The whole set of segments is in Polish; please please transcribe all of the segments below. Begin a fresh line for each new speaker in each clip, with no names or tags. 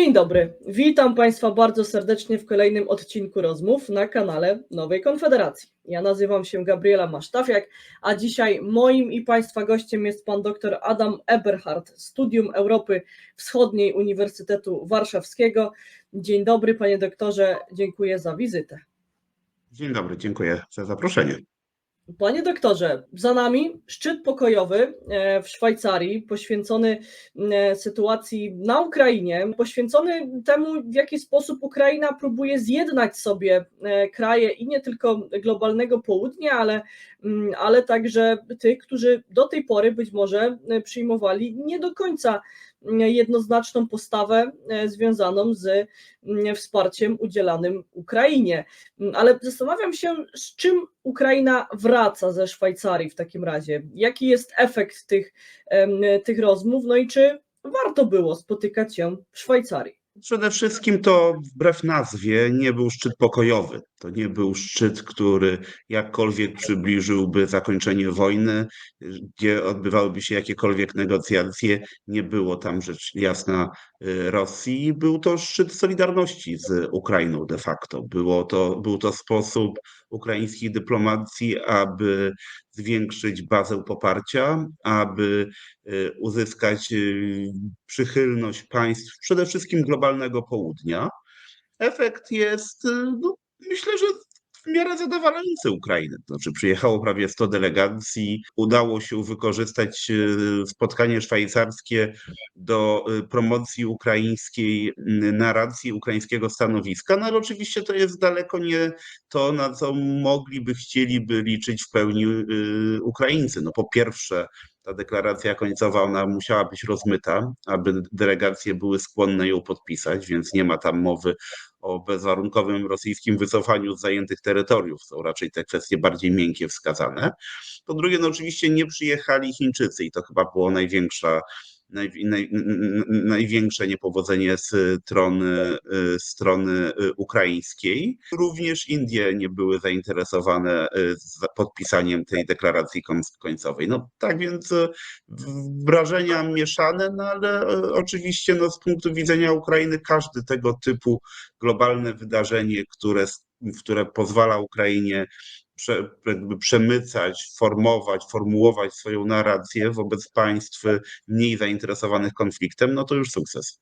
Dzień dobry. Witam Państwa bardzo serdecznie w kolejnym odcinku rozmów na kanale Nowej Konfederacji. Ja nazywam się Gabriela Masztafiak, a dzisiaj moim i Państwa gościem jest pan dr Adam Eberhard, Studium Europy Wschodniej Uniwersytetu Warszawskiego. Dzień dobry, panie doktorze, dziękuję za wizytę.
Dzień dobry, dziękuję za zaproszenie.
Panie doktorze, za nami szczyt pokojowy e, w Szwajcarii, poświęcony e, sytuacji na Ukrainie, poświęcony temu, w jaki sposób Ukraina próbuje zjednać sobie e, kraje i nie tylko globalnego południa, ale, mm, ale także tych, którzy do tej pory być może przyjmowali nie do końca jednoznaczną postawę związaną z mm, wsparciem udzielanym Ukrainie. Ale zastanawiam się, z czym Ukraina wraca ze Szwajcarii w takim razie. Jaki jest efekt tych, tych rozmów? No i czy warto było spotykać się w Szwajcarii?
Przede wszystkim to wbrew nazwie nie był szczyt pokojowy. To nie był szczyt, który jakkolwiek przybliżyłby zakończenie wojny, gdzie odbywałyby się jakiekolwiek negocjacje. Nie było tam rzecz jasna y, Rosji. Był to szczyt solidarności z Ukrainą de facto. Było to, był to sposób ukraińskiej dyplomacji, aby zwiększyć bazę poparcia, aby y, uzyskać y, przychylność państw, przede wszystkim globalnego południa. Efekt jest no, myślę, że w miarę zadowalający Ukrainy. To znaczy przyjechało prawie 100 delegacji, udało się wykorzystać e, spotkanie szwajcarskie do e, promocji ukraińskiej narracji, ukraińskiego stanowiska, no ale oczywiście to jest daleko nie to, na co mogliby, chcieliby liczyć w pełni e, Ukraińcy. No po pierwsze, ta deklaracja końcowa, ona musiała być rozmyta, aby delegacje były skłonne ją podpisać, więc nie ma tam mowy o bezwarunkowym rosyjskim wycofaniu z zajętych terytoriów. Są raczej te kwestie bardziej miękkie wskazane. Po drugie, no oczywiście nie przyjechali Chińczycy i to chyba było największa naj, naj, największe niepowodzenie z strony, strony ukraińskiej. Również Indie nie były zainteresowane podpisaniem tej deklaracji końcowej. No tak więc wrażenia mieszane, no ale oczywiście no, z punktu widzenia Ukrainy każdy tego typu globalne wydarzenie, które, które pozwala Ukrainie prze, przemycać, formować, formułować swoją narrację wobec państw mniej zainteresowanych konfliktem, no to już sukces.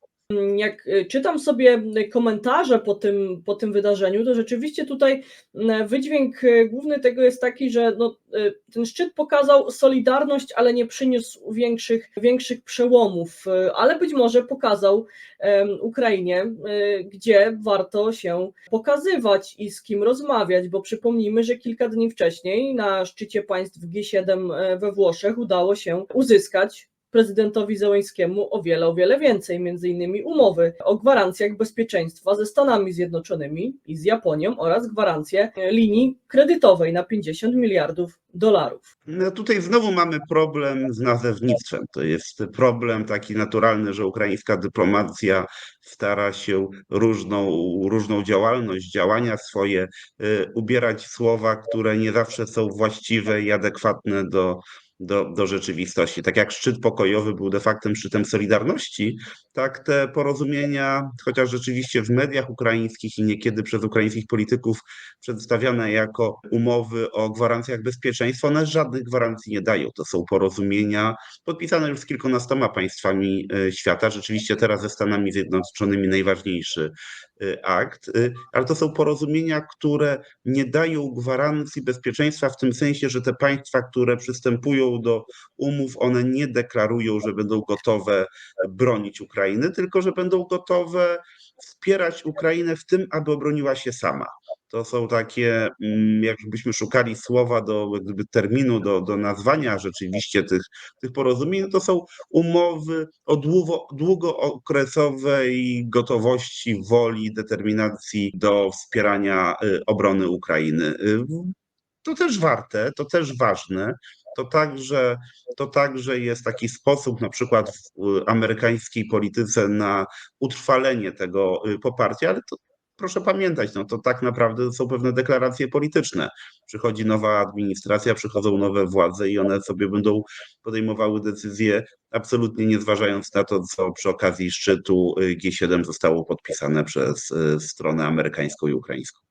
Jak y, czytam sobie komentarze po tym, po tym wydarzeniu, to rzeczywiście tutaj wydźwięk y, główny tego jest taki, że no, ten szczyt pokazał solidarność, ale nie przyniósł większych, większych przełomów, ale być może pokazał Ukrainie, gdzie warto się pokazywać i z kim rozmawiać, bo przypomnijmy, że kilka dni wcześniej na szczycie państw G7 we Włoszech udało się uzyskać prezydentowi Zełeńskiemu o wiele, o wiele więcej, między innymi umowy o gwarancjach bezpieczeństwa ze Stanami Zjednoczonymi i z Japonią oraz gwarancję linii kredytowej na 50 miliardów dolarów.
No tutaj znowu mamy problem z nazewnictwem. To jest problem taki naturalny, że ukraińska dyplomacja stara się różną, różną działalność, działania swoje y, ubierać słowa, które nie zawsze są właściwe i adekwatne do do, do rzeczywistości. Tak jak szczyt pokojowy był de facto szczytem Solidarności, tak te porozumienia, chociaż rzeczywiście w mediach ukraińskich i niekiedy przez ukraińskich polityków przedstawiane jako umowy o gwarancjach bezpieczeństwa, one żadnych gwarancji nie dają. To są porozumienia podpisane już z kilkunastoma państwami e, świata. Rzeczywiście teraz ze Stanami Zjednoczonymi najważniejszy akt, e, ale to są porozumienia, które nie dają gwarancji bezpieczeństwa w tym sensie, że te państwa, które przystępują do umów, one nie deklarują, że będą gotowe bronić Ukrainy, tylko że będą gotowe wspierać Ukrainę w tym, aby obroniła się sama. To są takie, mm, jakbyśmy szukali słowa do gdyby terminu, do, do nazwania rzeczywiście tych, tych porozumień, to są umowy o długo, długookresowej gotowości, woli, determinacji do wspierania y, obrony Ukrainy. Y, to też warte, to też ważne, to także, to także jest taki sposób, na przykład w amerykańskiej polityce, na utrwalenie tego y, poparcia, ale to proszę pamiętać, no to tak naprawdę są pewne deklaracje polityczne. Przychodzi nowa administracja, przychodzą nowe władze i one sobie będą podejmowały decyzje, absolutnie nie zważając na to, co przy okazji szczytu G7 zostało podpisane przez stronę amerykańską i ukraińską.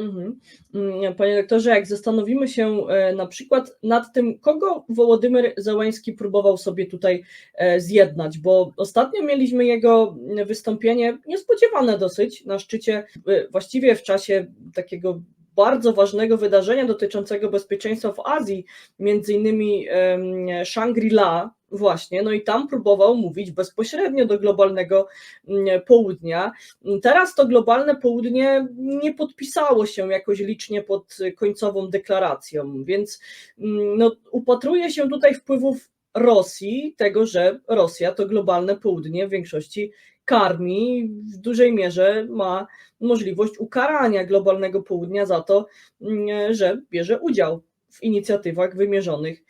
Mhm. Mm, panie doktorze, jak zastanowimy się e, na przykład nad tym, kogo Wołodymyr Zełański próbował sobie tutaj e, zjednać, bo ostatnio mieliśmy jego wystąpienie niespodziewane dosyć na szczycie, e, właściwie w czasie takiego bardzo ważnego wydarzenia dotyczącego bezpieczeństwa w Azji, między innymi Shangri-La, Właśnie, no i tam próbował mówić bezpośrednio do globalnego mm, południa. Teraz to globalne południe nie podpisało się jakoś licznie pod końcową deklaracją, więc mm, no, upatruje się tutaj wpływów Rosji, tego, że Rosja to globalne południe w większości karmi, w dużej mierze ma możliwość ukarania globalnego południa za to, mm, że bierze udział w inicjatywach wymierzonych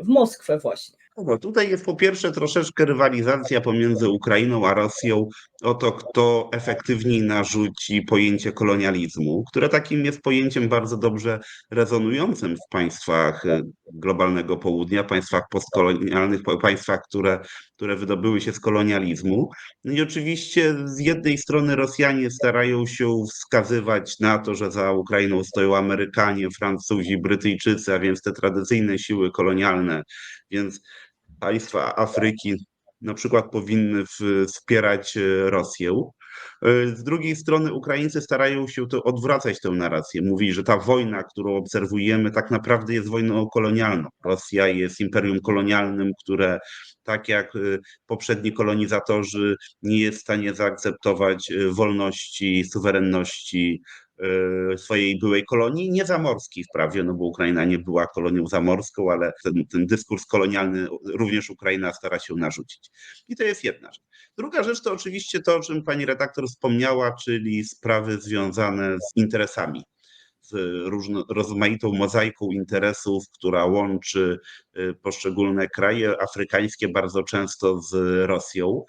w Moskwę właśnie.
No tutaj jest po pierwsze troszeczkę rywalizacja pomiędzy Ukrainą a Rosją o to, kto efektywniej narzuci pojęcie kolonializmu, które takim jest pojęciem bardzo dobrze rezonującym w państwach e, globalnego południa, państwach postkolonialnych, państwach, które, które wydobyły się z kolonializmu. No I oczywiście z jednej strony Rosjanie starają się wskazywać na to, że za Ukrainą stoją Amerykanie, Francuzi, Brytyjczycy, a więc te tradycyjne siły kolonialne, więc państwa Afryki na przykład powinny wspierać e, Rosję. E, z drugiej strony Ukraińcy starają się to odwracać tę narrację. Mówi, że ta wojna, którą obserwujemy, tak naprawdę jest wojną kolonialną. Rosja jest imperium kolonialnym, które tak jak e, poprzedni kolonizatorzy nie jest w stanie zaakceptować wolności, suwerenności swojej byłej kolonii, nie zamorskiej wprawdzie, no bo Ukraina nie była kolonią zamorską, ale ten, ten dyskurs kolonialny również Ukraina stara się narzucić. I to jest jedna rzecz. Druga rzecz to oczywiście to, o czym pani redaktor wspomniała, czyli sprawy związane z interesami z różno, rozmaitą mozaiką interesów, która łączy e, poszczególne kraje afrykańskie bardzo często z Rosją.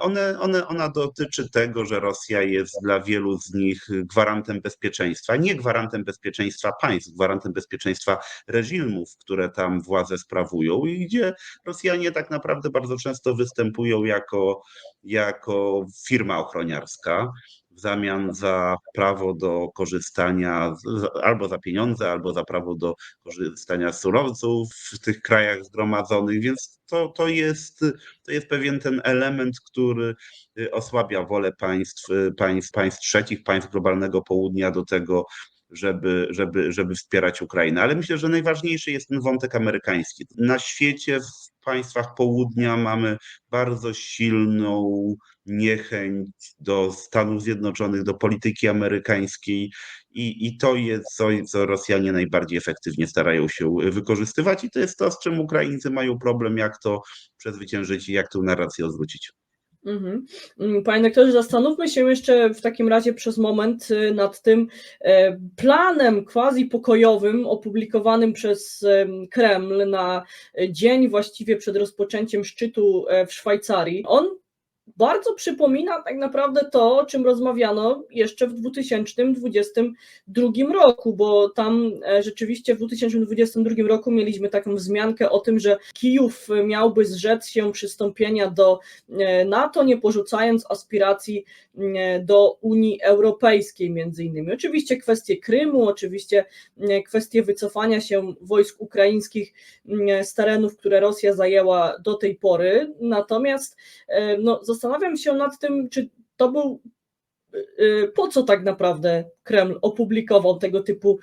One, one, ona dotyczy tego, że Rosja jest dla wielu z nich gwarantem bezpieczeństwa, nie gwarantem bezpieczeństwa państw, gwarantem bezpieczeństwa reżimów, które tam władzę sprawują i gdzie Rosjanie tak naprawdę bardzo często występują jako, jako firma ochroniarska w zamian za prawo do korzystania albo za pieniądze, albo za prawo do korzystania z surowców w tych krajach zgromadzonych, więc to, to, jest, to jest pewien ten element, który osłabia wolę państw, państw, państw trzecich, państw globalnego południa do tego, żeby, żeby, żeby wspierać Ukrainę. Ale myślę, że najważniejszy jest ten wątek amerykański. Na świecie, w państwach południa mamy bardzo silną niechęć do Stanów Zjednoczonych, do polityki amerykańskiej i, i to jest coś, co Rosjanie najbardziej efektywnie starają się wykorzystywać i to jest to, z czym Ukraińcy mają problem, jak to przezwyciężyć i jak tę narrację odwrócić.
Mhm. Mm, panie doktorze, zastanówmy się jeszcze w takim razie przez moment y, nad tym e, planem quasi pokojowym opublikowanym przez Kreml na dzień właściwie przed rozpoczęciem szczytu e, w Szwajcarii. On bardzo przypomina tak naprawdę to, o czym rozmawiano jeszcze w 2022 roku, bo tam e, rzeczywiście w 2022 roku mieliśmy taką wzmiankę o tym, że Kijów miałby zrzec się przystąpienia do e, NATO, nie porzucając aspiracji e, do Unii Europejskiej między innymi. Oczywiście kwestie Krymu, oczywiście kwestie wycofania się wojsk ukraińskich z terenów, które Rosja zajęła do tej pory, natomiast no, zastanawiam się nad tym, czy to był y, y, po co tak naprawdę Kreml opublikował tego typu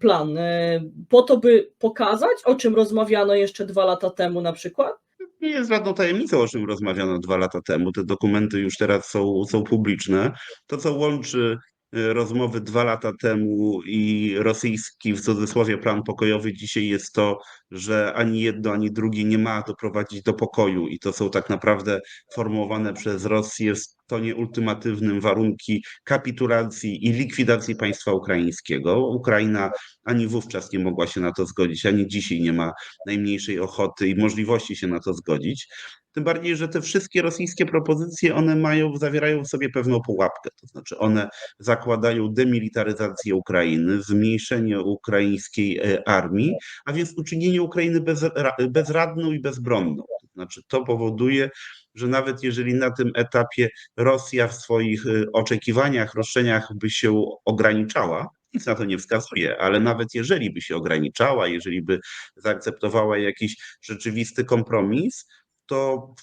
plan? Y, po to, by pokazać, o czym rozmawiano jeszcze dwa lata temu na przykład?
Nie jest żadną tajemnicą, o czym rozmawiano dwa lata temu. Te dokumenty już teraz są, są publiczne. To, co łączy rozmowy dwa lata temu i rosyjski w cudzysłowie plan pokojowy dzisiaj jest to, że ani jedno, ani drugie nie ma doprowadzić do pokoju i to są tak naprawdę formułowane przez Rosję w tonie ultimatywnym warunki kapitulacji i likwidacji państwa ukraińskiego. Ukraina ani wówczas nie mogła się na to zgodzić, ani dzisiaj nie ma najmniejszej ochoty i możliwości się na to zgodzić. Tym bardziej, że te wszystkie rosyjskie propozycje, one mają, zawierają w sobie pewną pułapkę. To znaczy one zakładają demilitaryzację Ukrainy, zmniejszenie ukraińskiej e, armii, a więc uczynienie Ukrainy bezra, bezradną i bezbronną. To znaczy to powoduje, że nawet jeżeli na tym etapie Rosja w swoich e, oczekiwaniach, roszczeniach by się ograniczała, nic na to nie wskazuje, ale nawet jeżeli by się ograniczała, jeżeli by zaakceptowała jakiś rzeczywisty kompromis, to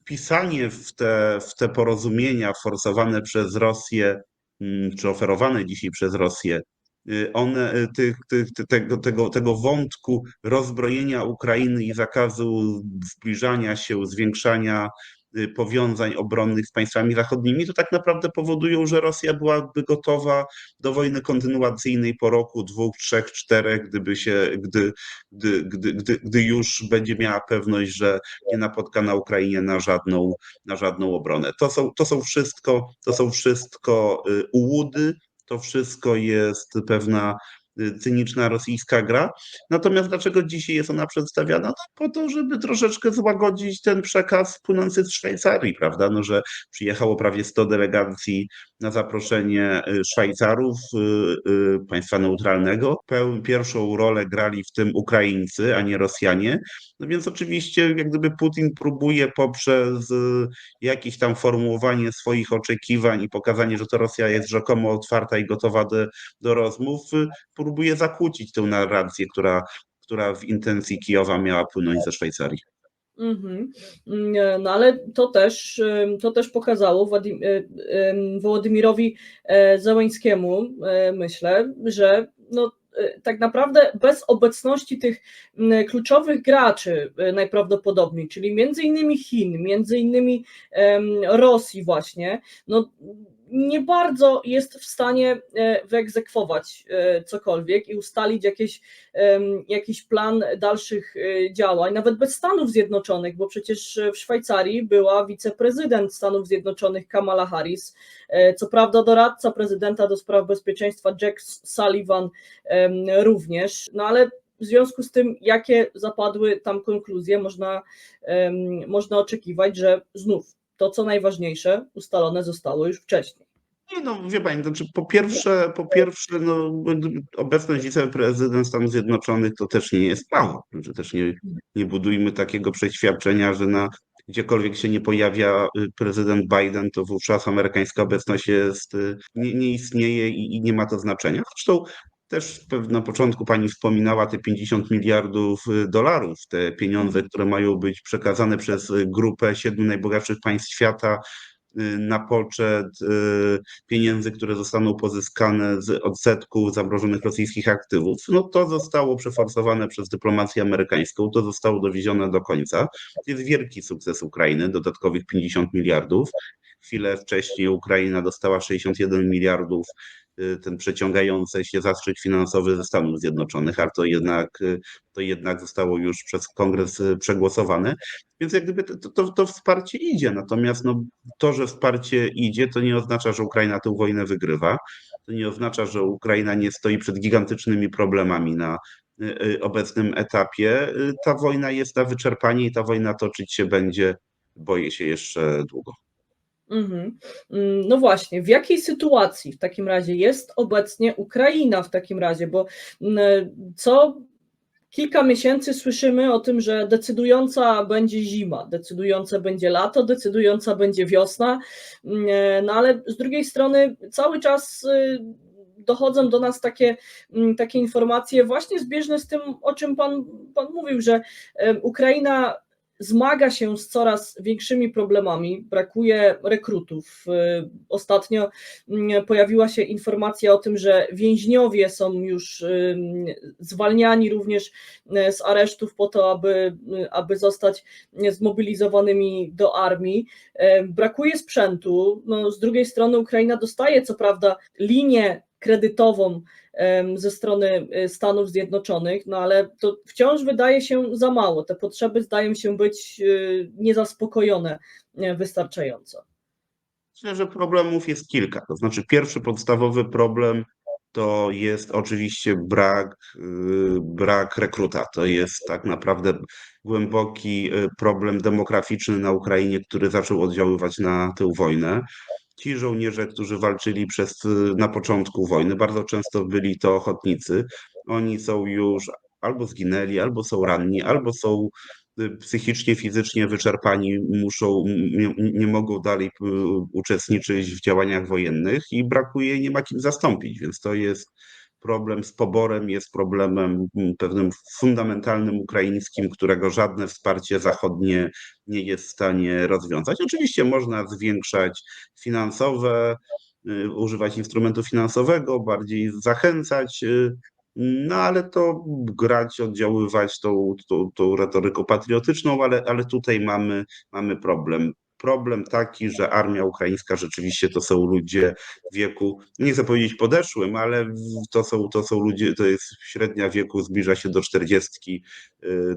wpisanie w te, w te porozumienia forsowane przez Rosję, mm, czy oferowane dzisiaj przez Rosję, y, one, y, tych, tych, tego, tego, tego wątku rozbrojenia Ukrainy i zakazu zbliżania się, zwiększania powiązań obronnych z państwami zachodnimi, to tak naprawdę powodują, że Rosja byłaby gotowa do wojny kontynuacyjnej po roku, dwóch, trzech, czterech, gdyby się, gdy, gdy, gdy, gdy, gdy już będzie miała pewność, że nie napotka na Ukrainie na żadną, na żadną obronę. To są, to są wszystko, to są wszystko y, ułudy, to wszystko jest pewna y, cyniczna rosyjska gra. Natomiast dlaczego dzisiaj jest ona przedstawiana? No po to, żeby troszeczkę złagodzić ten przekaz płynący z Szwajcarii, prawda? No, że przyjechało prawie 100 delegacji na zaproszenie y, Szwajcarów, państwa neutralnego. Pierwszą rolę grali w tym Ukraińcy, a nie Rosjanie. No więc oczywiście, jak gdyby Putin próbuje poprzez jakieś tam formułowanie swoich oczekiwań i pokazanie, że to Rosja jest rzekomo otwarta i gotowa do, do rozmów, próbuje zakłócić tę narrację, która, która w intencji Kijowa miała płynąć ze Szwajcarii.
Mhm. No ale to też, to też pokazało Wołodymyrowi Zełańskiemu, myślę, że no, tak naprawdę bez obecności tych kluczowych graczy najprawdopodobniej, czyli między innymi Chin, między innymi Rosji właśnie, no nie bardzo jest w stanie e, wyegzekwować e, cokolwiek i ustalić jakieś, jakiś plan dalszych e, działań, nawet bez Stanów Zjednoczonych, bo przecież w Szwajcarii była wiceprezydent Stanów Zjednoczonych Kamala Harris. Co prawda, doradca prezydenta do spraw bezpieczeństwa Jack Sullivan również, no ale w związku z tym, jakie zapadły tam konkluzje, można, można oczekiwać, że znów to, co najważniejsze, ustalone zostało już wcześniej.
Nie no, wie pani, znaczy po pierwsze, po pierwsze no, obecność wiceprezydent Stanów Zjednoczonych to też nie jest mało. Znaczy też nie, nie budujmy takiego przeświadczenia, że na gdziekolwiek się nie pojawia y, prezydent Biden, to wówczas amerykańska obecność jest, y, nie, nie istnieje i, i nie ma to znaczenia. Zresztą też na początku pani wspominała te 50 miliardów y, dolarów, te pieniądze, które mają być przekazane przez grupę siedmiu najbogatszych państw świata Y, na poczet y, pieniędzy, które zostaną pozyskane z odsetku zamrożonych rosyjskich aktywów, no to zostało przeforsowane przez dyplomację amerykańską, to zostało dowiezione do końca. Jest wielki sukces Ukrainy, dodatkowych 50 miliardów. Chwilę wcześniej Ukraina dostała 61 miliardów Y, ten przeciągający się zastrzyk finansowy ze Stanów Zjednoczonych, ale to jednak, y, to jednak zostało już przez kongres y, przegłosowane. Więc jak gdyby to, to, to wsparcie idzie. Natomiast no, to, że wsparcie idzie, to nie oznacza, że Ukraina tę wojnę wygrywa. To nie oznacza, że Ukraina nie stoi przed gigantycznymi problemami na obecnym etapie. Ta wojna jest na wyczerpanie i ta wojna toczyć się będzie, boję się, jeszcze długo.
Mhm. Mm, no właśnie, w jakiej sytuacji w takim razie jest obecnie Ukraina w takim razie? Bo mm, co kilka miesięcy słyszymy o tym, że decydująca będzie zima, decydujące będzie lato, decydująca będzie wiosna, mm, no ale z drugiej strony cały czas y, dochodzą do nas takie, takie informacje właśnie zbieżne z tym, o czym pan, pan mówił, że Ukraina zmaga się z coraz większymi problemami, brakuje rekrutów. Y, ostatnio mm, pojawiła się informacja o tym, że więźniowie są już zwalniani również y, z aresztów po to, aby, y, aby zostać zmobilizowanymi do armii. Brakuje sprzętu. No, z drugiej strony Ukraina dostaje co prawda linię kredytową ze strony y, Stanów Zjednoczonych, no ale to wciąż wydaje się za mało. Te potrzeby zdają się być y, niezaspokojone wystarczająco.
Myślę, że problemów jest kilka. To znaczy, pierwszy podstawowy problem to jest oczywiście brak, brak rekruta. To jest tak naprawdę głęboki problem demograficzny na Ukrainie, który zaczął oddziaływać na tę wojnę. Ci żołnierze, którzy walczyli przez, y, na początku wojny, bardzo często byli to ochotnicy. Oni są już albo zginęli, albo są ranni, albo są y, psychicznie, fizycznie wyczerpani, muszą, nie, nie mogą dalej y, uczestniczyć w działaniach wojennych i brakuje, nie ma kim zastąpić, więc to jest problem z poborem, jest problemem mm, pewnym fundamentalnym ukraińskim, którego żadne wsparcie zachodnie nie jest w stanie rozwiązać. Oczywiście można zwiększać finansowe, y, używać instrumentu finansowego, bardziej zachęcać no ale to grać, oddziaływać tą, tą, tą retoryką patriotyczną, ale, ale tutaj mamy, mamy problem. Problem taki, że armia ukraińska rzeczywiście to są ludzie w wieku, nie chcę powiedzieć podeszłym, ale to są, to są ludzie, to jest średnia wieku, zbliża się do czterdziestki,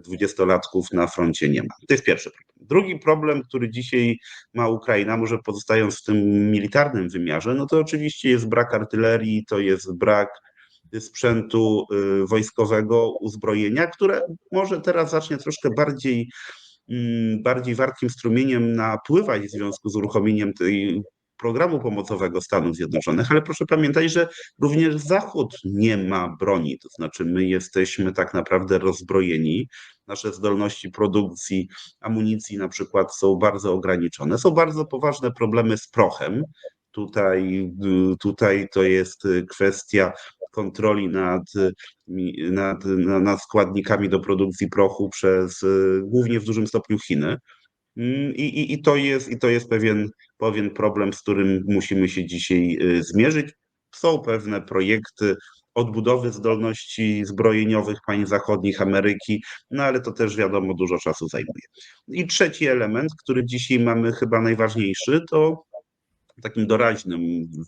dwudziestolatków na froncie nie ma. To jest pierwszy problem. Drugi problem, który dzisiaj ma Ukraina, może pozostając w tym militarnym wymiarze, no to oczywiście jest brak artylerii, to jest brak sprzętu y, wojskowego, uzbrojenia, które może teraz zacznie troszkę bardziej, bardziej wartkim strumieniem napływać w związku z uruchomieniem tej programu pomocowego Stanów Zjednoczonych, ale proszę pamiętać, że również Zachód nie ma broni, to znaczy my jesteśmy tak naprawdę rozbrojeni. Nasze zdolności produkcji amunicji na przykład są bardzo ograniczone. Są bardzo poważne problemy z prochem. Tutaj, y, tutaj to jest kwestia kontroli nad, nad, nad składnikami do produkcji prochu przez głównie w dużym stopniu Chiny. Mm, I, i, i, to jest, i to jest pewien, pewien problem, z którym musimy się dzisiaj y, zmierzyć. Są pewne projekty odbudowy zdolności zbrojeniowych państw zachodnich Ameryki, no ale to też wiadomo dużo czasu zajmuje. I trzeci element, który dzisiaj mamy chyba najważniejszy, to takim doraźnym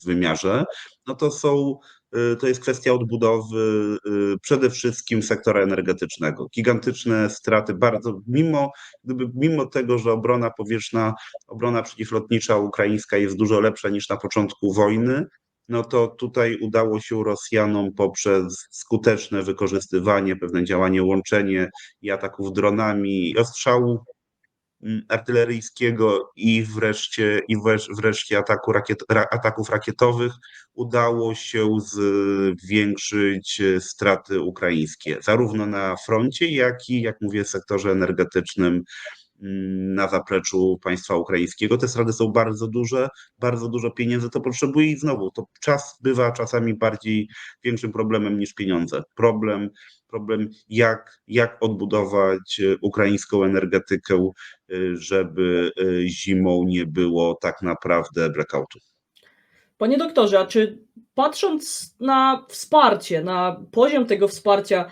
wymiarze, no to są Y, to jest kwestia odbudowy y, przede wszystkim sektora energetycznego. Gigantyczne straty, bardzo, mimo, gdyby, mimo tego, że obrona powietrzna, obrona przeciwlotnicza ukraińska jest dużo lepsza niż na początku wojny, no to tutaj udało się Rosjanom poprzez skuteczne wykorzystywanie, pewne działanie, łączenie i ataków dronami, i ostrzału artyleryjskiego i wreszcie, i wreszcie ataku rakiet, ataków rakietowych udało się zwiększyć straty ukraińskie, zarówno na froncie, jak i, jak mówię, w sektorze energetycznym mm, na zapleczu państwa ukraińskiego. Te straty są bardzo duże, bardzo dużo pieniędzy to potrzebuje i znowu to czas bywa czasami bardziej większym problemem niż pieniądze. Problem problem, jak, jak odbudować e, ukraińską energetykę, e, żeby e, zimą nie było tak naprawdę blackoutu.
Panie doktorze, a czy patrząc na wsparcie, na poziom tego wsparcia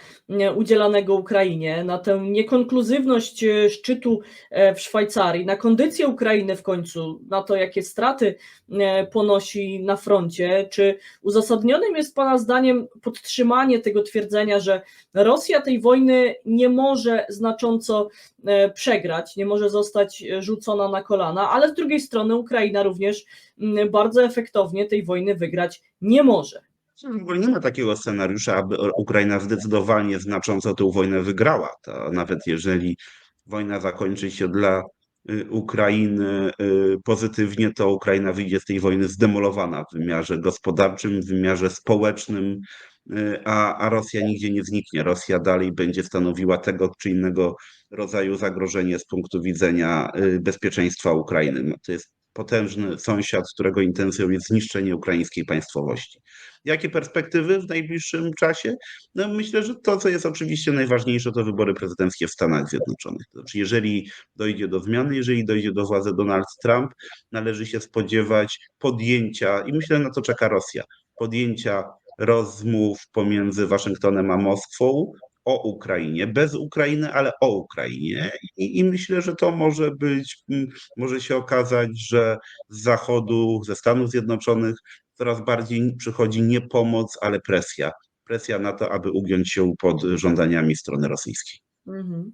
udzielanego Ukrainie, na tę niekonkluzywność e, szczytu e, w Szwajcarii, na kondycję Ukrainy w końcu, na to, jakie straty e, ponosi na froncie, czy uzasadnionym jest Pana zdaniem podtrzymanie tego twierdzenia, że Rosja tej wojny nie może znacząco przegrać, nie może zostać rzucona na kolana, ale z drugiej strony Ukraina również bardzo efektownie tej wojny wygrać nie może.
W ogóle nie ma takiego scenariusza, aby Ukraina zdecydowanie znacząco tę wojnę wygrała. To nawet jeżeli wojna zakończy się dla y, Ukrainy y, pozytywnie, to Ukraina wyjdzie z tej wojny zdemolowana w wymiarze gospodarczym, w wymiarze społecznym, y, a, a Rosja nigdzie nie zniknie. Rosja dalej będzie stanowiła tego czy innego rodzaju zagrożenie z punktu widzenia bezpieczeństwa Ukrainy. To jest potężny sąsiad, którego intencją jest zniszczenie ukraińskiej państwowości. Jakie perspektywy w najbliższym czasie? No myślę, że to, co jest oczywiście najważniejsze, to wybory prezydenckie w Stanach Zjednoczonych. To znaczy, jeżeli dojdzie do zmiany, jeżeli dojdzie do władzy Donald Trump, należy się spodziewać podjęcia, i myślę, na to czeka Rosja, podjęcia rozmów pomiędzy Waszyngtonem a Moskwą o Ukrainie, bez Ukrainy, ale o Ukrainie. I, I, myślę, że to może być, może się okazać, że z Zachodu, ze Stanów Zjednoczonych coraz bardziej przychodzi nie pomoc, ale presja. Presja na to, aby ugiąć się pod żądaniami strony rosyjskiej. Mhm.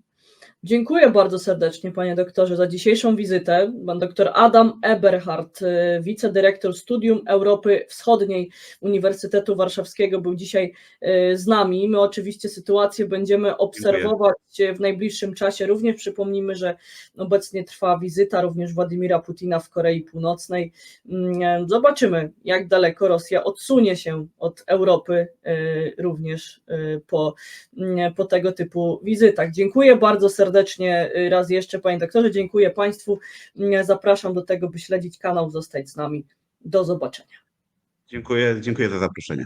Dziękuję bardzo serdecznie, panie doktorze, za dzisiejszą wizytę. Pan doktor Adam Eberhard, y, wicedyrektor Studium Europy Wschodniej Uniwersytetu Warszawskiego, był dzisiaj y, z nami. My oczywiście sytuację będziemy obserwować w najbliższym czasie. Również przypomnimy, że obecnie trwa wizyta również Władimira Putina w Korei Północnej. Mm, Zobaczymy, jak daleko Rosja odsunie się od Europy y, również y, po, po tego typu wizytach. Dziękuję bardzo serdecznie y, raz jeszcze, panie doktorze. Dziękuję Państwu. Mm, Zapraszam do tego, by śledzić kanał, zostać z nami. Do zobaczenia.
Dziękuję, dziękuję za zaproszenie.